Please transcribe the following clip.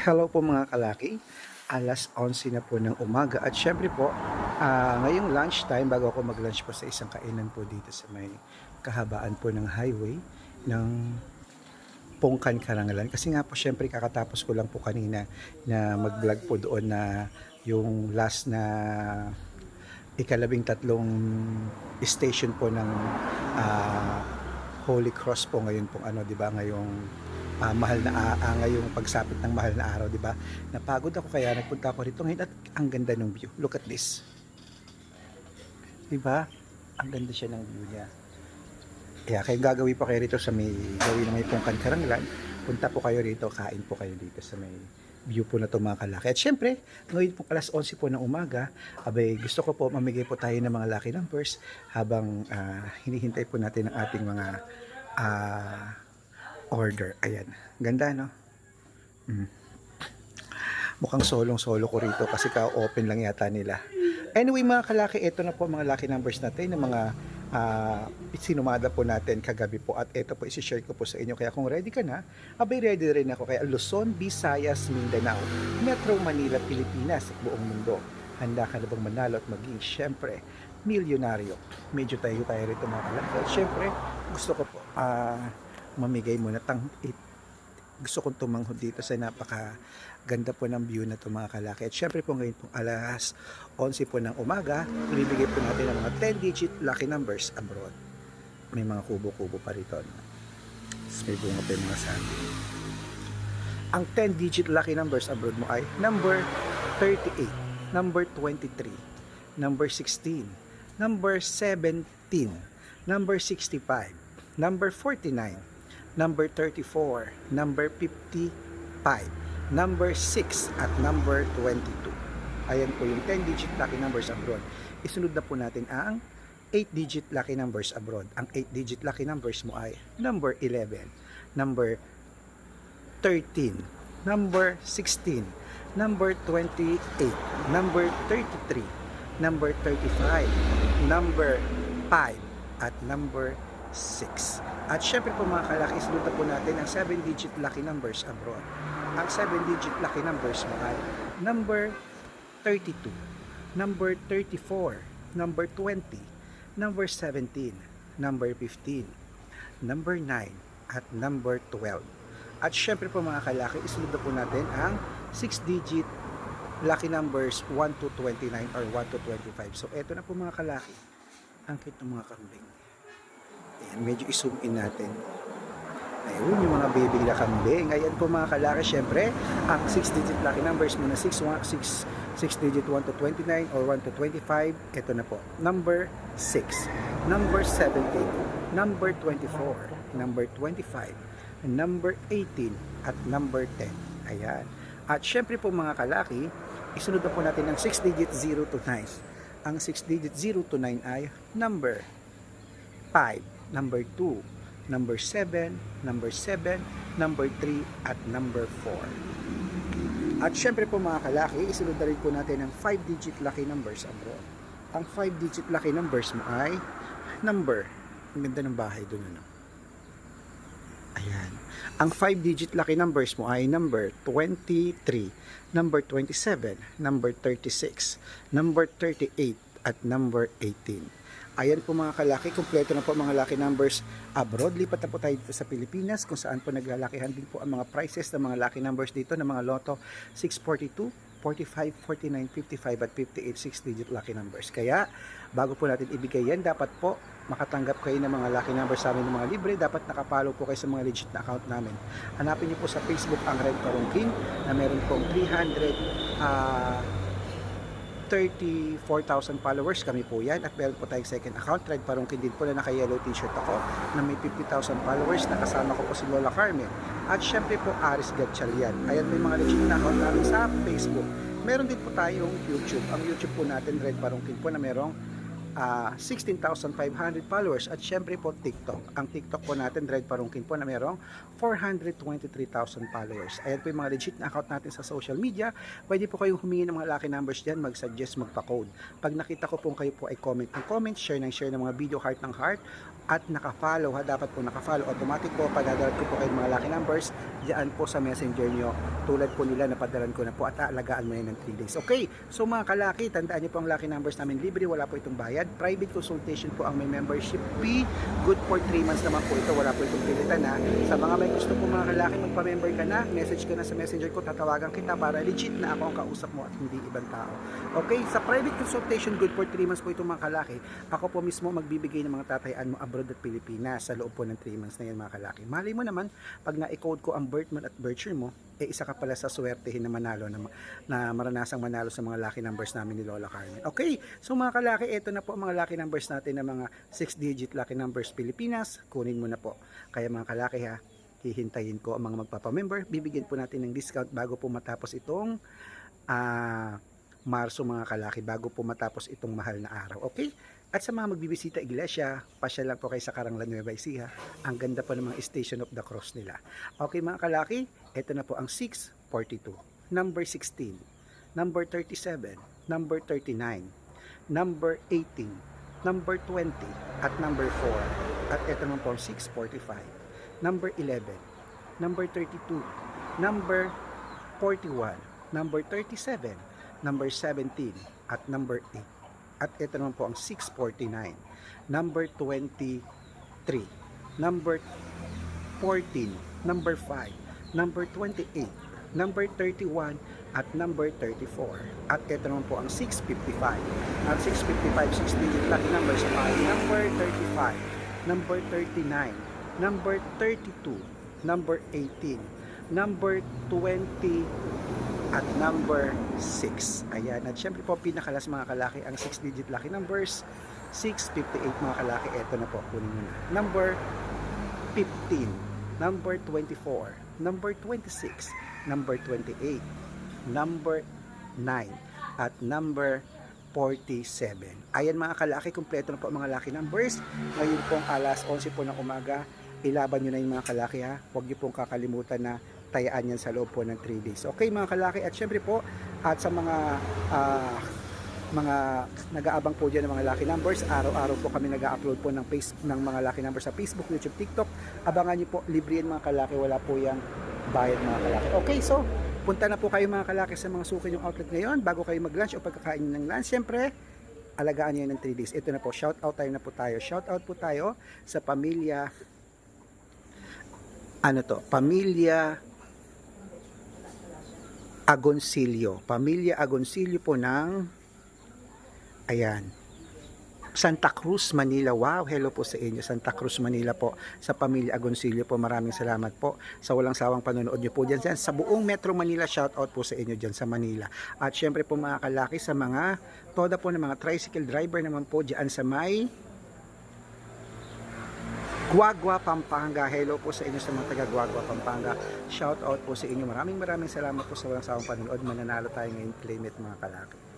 Hello po mga kalaki. Alas 11 na po ng umaga at syempre po ah, ngayong lunchtime bago ako mag-lunch po sa isang kainan po dito sa may kahabaan po ng highway ng Pongkan Karangalan kasi nga po syempre kakatapos ko lang po kanina na mag-vlog po doon na yung last na ikalabing tatlong station po ng ah, Holy Cross po ngayon pong ano 'di ba ngayong ah, mahal na ah, ah, ngayong pagsapit ng mahal na araw 'di ba? Napagod ako kaya nagpunta ako rito ngayon at ang ganda ng view. Look at this. 'di ba? Ang ganda siya ng view niya. Kaya kayo gagawin pa kayo rito sa may gawin na may pungkan karanglan punta po kayo rito kain po kayo dito sa may view po na ito mga kalaki. At syempre, ngayon po alas 11 po ng umaga, abay gusto ko po mamigay po tayo ng mga lucky numbers habang ah, hinihintay po natin ang ating mga ah, order. Ayan. Ganda, no? Mm. Mukhang solong-solo ko rito kasi ka-open lang yata nila. Anyway, mga kalaki, ito na po mga lucky numbers natin ng mga ah, sinumada po natin kagabi po at ito po isi-share ko po sa inyo. Kaya kung ready ka na, abay ready rin ako. Kaya Luzon, Visayas, Mindanao, Metro Manila, Pilipinas at buong mundo. Handa ka na bang manalo at maging, syempre, milyonaryo. Medyo tayo tayo rito mga kalaki. At syempre, gusto ko po ah, mamigay muna tang it, gusto kong tumanghod dito sa napaka ganda po ng view na ito mga kalaki. At syempre po ngayon pong alas 11 po ng umaga, ibibigay po natin ang mga 10-digit lucky numbers abroad. May mga kubo-kubo pa rito. no? May bunga pa yung mga sabi. Ang 10-digit lucky numbers abroad mo ay number 38, number 23, number 16, number 17, number 65, number 49, number 34, number 55, number 6 at number 22. Ayan po yung 10-digit lucky numbers abroad. Isunod na po natin ang 8-digit lucky numbers abroad. Ang 8-digit lucky numbers mo ay number 11, number 13, number 16, number 28, number 33, number 35, number 5, at number 6. At syempre po mga kalaki, isunod na po natin ang 7-digit lucky numbers abroad. Ang 7-digit lucky numbers mo ay number 32, number 34, number 20, number 17, number 15, number 9, at number 12. At syempre po mga kalaki, isunod po natin ang 6-digit lucky numbers 1 to 29 or 1 to 25. So eto na po mga kalaki, ang cute ng mga kambing. Ayan, medyo i-zoom in natin. Ayun, yung mga baby na kambing. Ayan po mga kalaki, syempre, ang 6-digit lucky numbers muna 6, 6, 6 digit 1 to 29 or 1 to 25. Ito na po. Number 6, number 17, number 24, number 25, number 18, at number 10. Ayan. At syempre po mga kalaki, isunod na po natin ang 6 digit 0 to 9. Ang 6 digit 0 to 9 ay number 5, number 2, number 7, number 7, number 3, at number 4. At syempre po mga kalaki, isunod na rin po natin ang 5-digit lucky numbers abroad. Ang 5-digit lucky numbers mo ay number. Ang ganda ng bahay doon ano. Ayan. Ang 5-digit lucky numbers mo ay number 23, number 27, number 36, number 38, at number 18. Ayan po mga kalaki, kumpleto na po mga lucky numbers abroad. Lipat na po tayo dito sa Pilipinas kung saan po naglalakihan din po ang mga prices ng mga lucky numbers dito ng mga loto 642, 45, 49, 55 at 58 6-digit lucky numbers. Kaya bago po natin ibigay yan, dapat po makatanggap kayo ng mga lucky numbers sa amin ng mga libre. Dapat nakapalo po kayo sa mga legit na account namin. Hanapin niyo po sa Facebook ang Red Parungkin na meron pong 300 ah 34,000 followers kami po yan. At meron po tayong second account. Red Parungkin din po na naka-yellow t-shirt ako na may 50,000 followers. Nakasama ko po si Lola Carmen. At syempre po Aris Gatchalian ayan yung mga legit na account namin sa Facebook. Meron din po tayong YouTube. Ang YouTube po natin Red Parungkin po na merong ah, 16,500 followers at syempre po TikTok. Ang TikTok po natin, Dread Parungkin po na merong 423,000 followers. Ayan po yung mga legit na account natin sa social media. Pwede po kayong humingi ng mga lucky numbers dyan, mag-suggest, magpa-code. Pag nakita ko po kayo po ay comment ng comment, share ng share ng mga video, heart ng heart, at naka-follow ha, dapat po naka-follow. Automatic po, padadalat ko po kayo mga lucky numbers diyan po sa messenger nyo. Tulad po nila, napadalan ko na po at aalagaan mo yan ng 3 days. Okay, so mga kalaki, tandaan nyo po ang lucky numbers namin libre, wala po itong bayad. Private consultation po ang may membership fee. Good for 3 months naman po ito, wala po itong pilitan ha. Sa mga may gusto po mga kalaki, magpa-member ka na, message ka na sa messenger ko, tatawagan kita para legit na ako ang kausap mo at hindi ibang tao. Okay, sa private consultation, good for 3 months po itong mga kalaki. Ako po mismo magbibigay ng mga tatayaan mo abroad at Pilipinas sa loob po ng 3 months na yan mga kalaki. Mali mo naman, pag na-code ko ang birth month at birth year mo, eh isa ka pala sa swertehin na manalo na, na maranasang manalo sa mga lucky numbers namin ni Lola Carmen. Okay, so mga kalaki, ito na po ang mga lucky numbers natin na mga 6-digit lucky numbers Pilipinas. Kunin mo na po. Kaya mga kalaki ha, hihintayin ko ang mga magpapamember. Bibigyan po natin ng discount bago po matapos itong ah Marso mga kalaki bago po matapos itong mahal na araw. Okay? At sa mga magbibisita iglesia, pasya lang po kayo sa Karanglan Nueva Ecija. Ang ganda po ng mga Station of the Cross nila. Okay mga kalaki, ito na po ang 642, number 16, number 37, number 39, number 18, number 20, at number 4. At ito naman po ang 645, number 11, number 32, number 41, number 37, number 17, at number 8. At ito naman po ang 649, number 23, number 14, number 5, number 28, number 31, at number 34. At ito naman po ang 655. Ang 655, 6 digit lucky numbers ay number 35, number 39, number 32, number 18, number 20, at number 6. Ayan. At syempre po, pinakalas mga kalaki, ang 6-digit lucky numbers, 658 mga kalaki. Ito na po, kunin mo na. Number 15, number 24, number 26, number 28, number 9, at number 47. Ayan mga kalaki, kumpleto na po ang mga lucky numbers. Ngayon pong alas 11 po ng umaga, ilaban nyo na yung mga kalaki ha. Huwag nyo pong kakalimutan na tayaan yan sa loob po ng 3 days. Okay mga kalaki at syempre po at sa mga ah, mga nag-aabang po dyan ng mga lucky numbers, araw-araw po kami nag-upload po ng, face, ng mga lucky numbers sa Facebook, YouTube, TikTok. Abangan nyo po, libre yan mga kalaki, wala po yung bayad mga kalaki. Okay, so punta na po kayo mga kalaki sa mga suki yung outlet ngayon bago kayo mag-lunch o pagkakain ng lunch. Syempre, alagaan nyo ng 3 days. Ito na po, shout out tayo na po tayo. Shout out po tayo sa pamilya ano to, pamilya Agoncillo. Pamilya Agoncillo po ng ayan. Santa Cruz, Manila. Wow, hello po sa inyo. Santa Cruz, Manila po. Sa pamilya Agoncillo po. Maraming salamat po sa walang sawang panonood nyo po dyan. dyan. Sa buong Metro Manila, shout out po sa inyo dyan sa Manila. At syempre po mga kalaki sa mga toda po ng mga tricycle driver naman po dyan sa may Guagua, Pampanga. Hello po sa inyo sa mga taga Guagua, Pampanga. Shout out po sa inyo. Maraming maraming salamat po sa walang sawang panonood. Mananalo tayo ngayon, claim it mga kalaki.